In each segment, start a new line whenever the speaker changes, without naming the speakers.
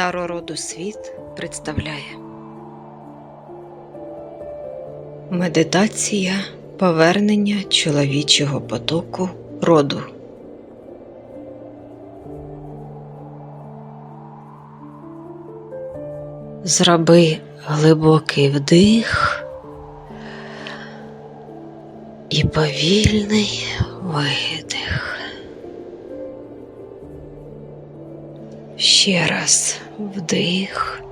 Старороду світ представляє Медитація повернення чоловічого потоку роду. Зроби глибокий вдих і повільний видих. Ще раз вдих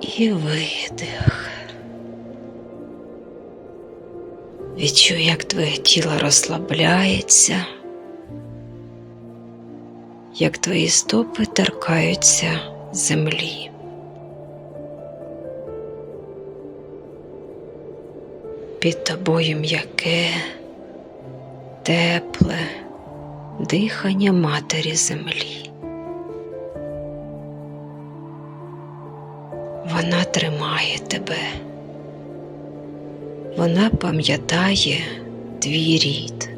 і видих. Відчуй, як твоє тіло розслабляється, як твої стопи торкаються землі. Під тобою м'яке, тепле дихання матері землі. Вона тримає тебе. Вона пам'ятає твій рід.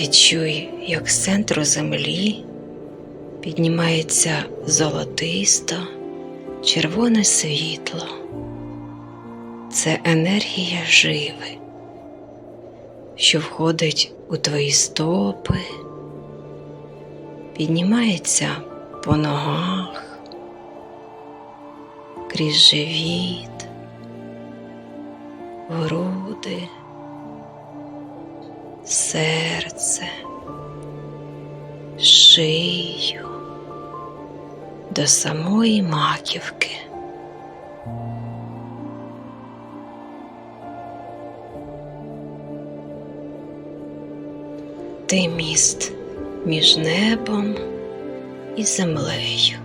Відчуй, як з центру землі піднімається золотисто, червоне світло. Це енергія живи, що входить у твої стопи, піднімається по ногах, крізь живіт, груди, серце, шию до самої маківки. Ти міст між небом і землею.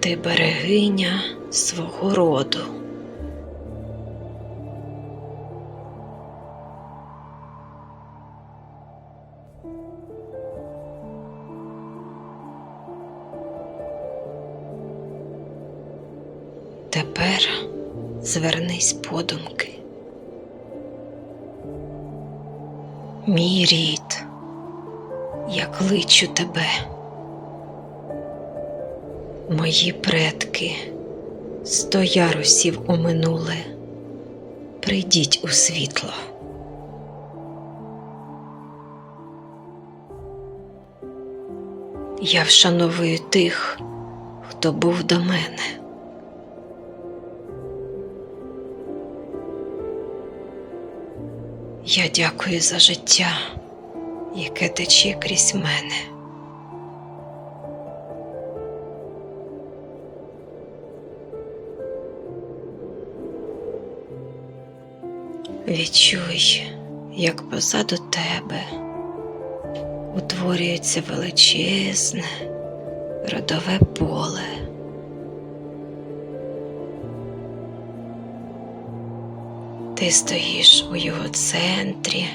Ти берегиня свого роду. Тепер звернись подумки. Мій рід, я кличу тебе. Мої предки сто ярусів у минуле. Прийдіть у світло. Я вшановую тих, хто був до мене. Я дякую за життя, яке тече крізь мене. Відчуй, як позаду тебе утворюється величезне родове поле. Ти стоїш у його центрі,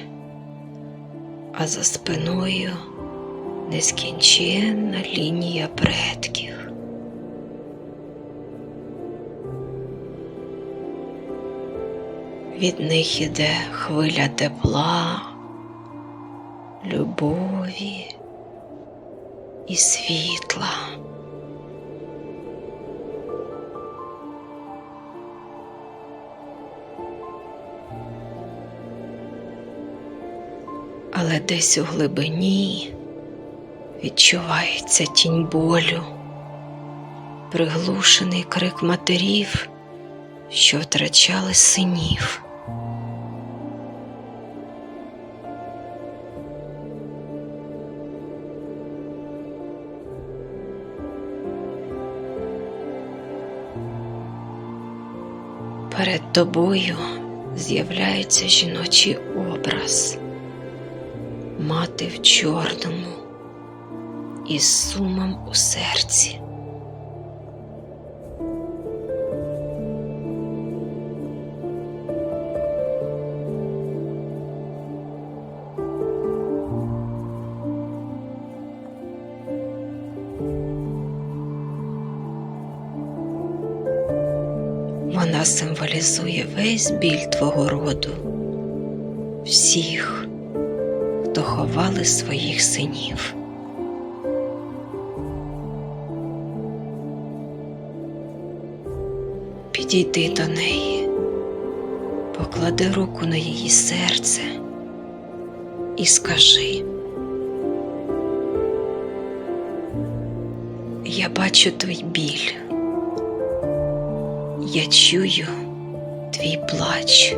а за спиною нескінченна лінія предків. Від них іде хвиля тепла, любові і світла. Але десь у глибині відчувається тінь болю, приглушений крик матерів, що втрачали синів. Перед тобою з'являється жіночий образ, мати в чорному із сумом у серці. Вона символізує весь біль твого роду, всіх, хто ховали своїх синів. Підійди до неї, поклади руку на її серце і скажи. Я бачу твій біль. Я чую твій плач.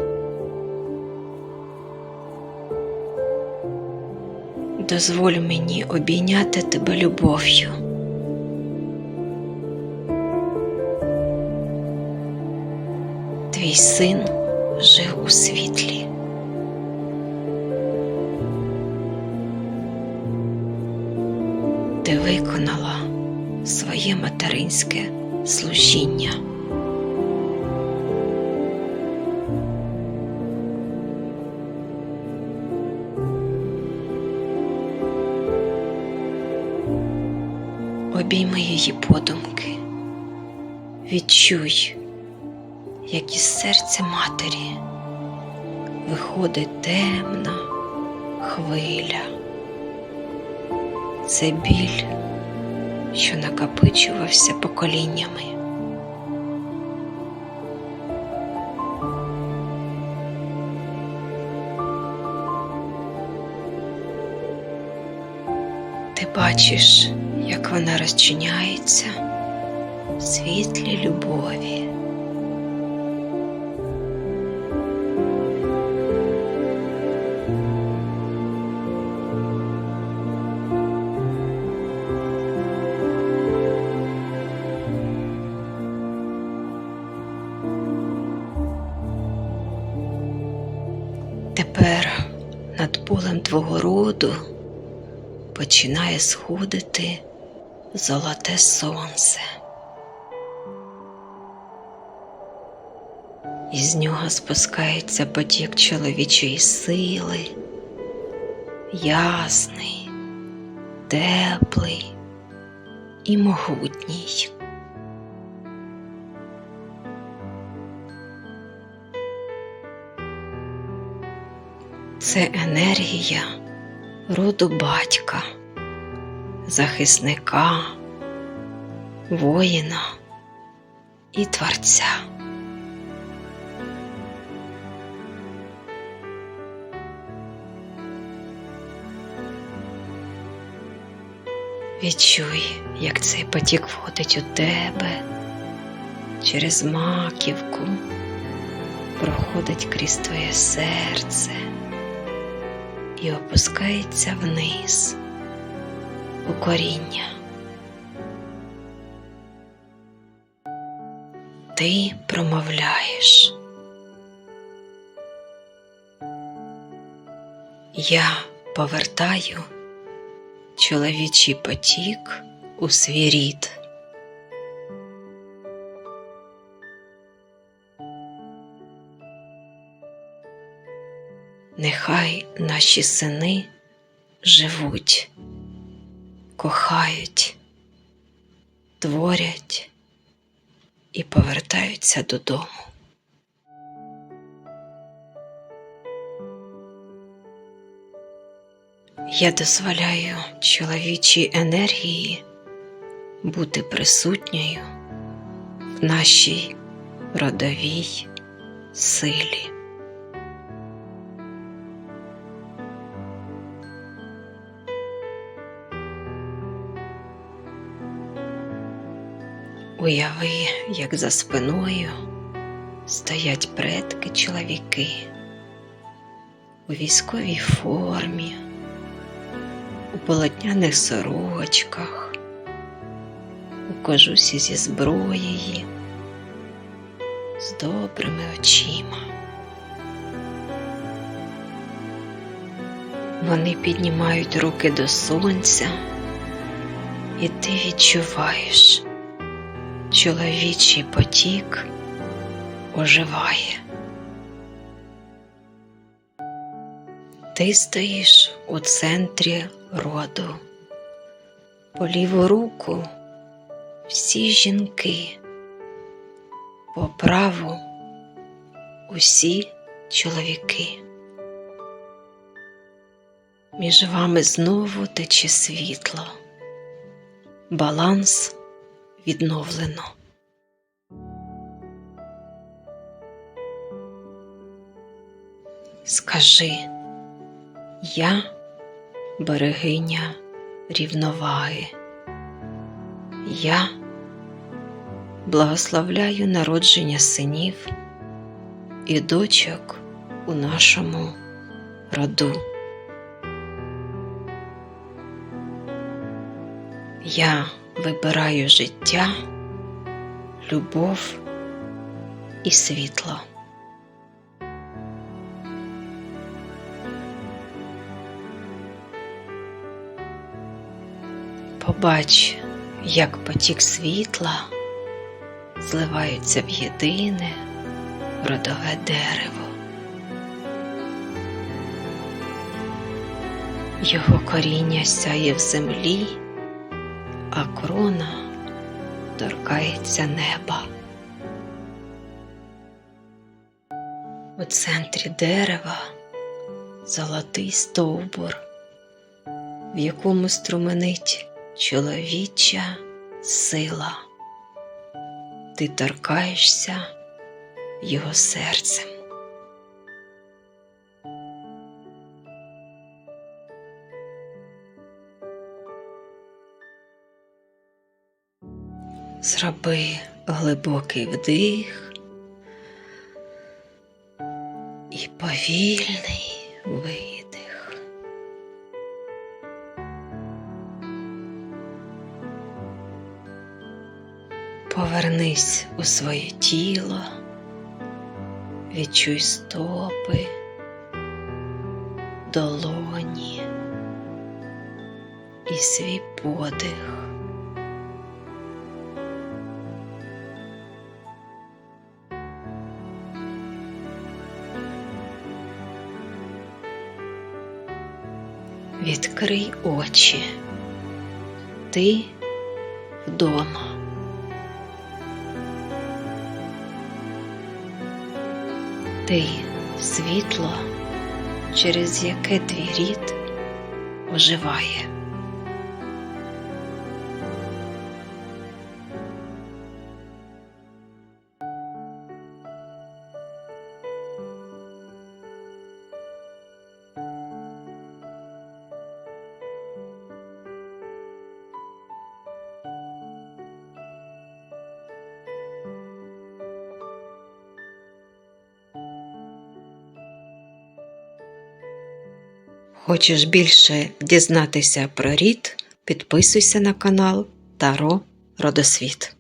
Дозволь мені обійняти тебе любов'ю. Твій син жив у світлі. Ти виконала своє материнське служіння. Обійми її подумки, відчуй, як із серця матері виходить темна хвиля. Це біль, що накопичувався поколіннями. Бачиш, як вона розчиняється в світлі любові. Тепер над полем твого роду починає сходити золоте сонце. Із нього спускається потік чоловічої сили, ясний, теплий і могутній. Це енергія роду батька, захисника, воїна і творця. Відчуй, як цей потік входить у тебе через маківку, проходить крізь твоє серце і опускається вниз у коріння. Ти промовляєш. Я повертаю чоловічий потік у свій рід. Нехай наші сини живуть, кохають, творять і повертаються додому. Я дозволяю чоловічій енергії бути присутньою в нашій родовій силі. Уяви, як за спиною стоять предки чоловіки у військовій формі, у полотняних сорочках, у кожусі зі зброєю, з добрими очима. Вони піднімають руки до сонця, і ти відчуваєш чоловічий потік оживає. Ти стоїш у центрі роду, по ліву руку всі жінки, по праву усі чоловіки. Між вами знову тече світло, баланс відновлено. Скажи, я берегиня рівноваги. Я благословляю народження синів і дочок у нашому роду. Я вибираю життя, любов і світло. Побач, як потік світла зливаються в єдине родове дерево. Його коріння сяє в землі, а крона торкається неба. У центрі дерева золотий стовбур, в якому струменить чоловіча сила. Ти торкаєшся його серцем. Зроби глибокий вдих і повільний видих. Повернись у своє тіло, відчуй стопи, долоні і свій подих. Відкрий очі. Ти вдома. Ти світло, через яке твій рід оживає. Хочеш більше дізнатися про рід? Підписуйся на канал Таро Родосвіт.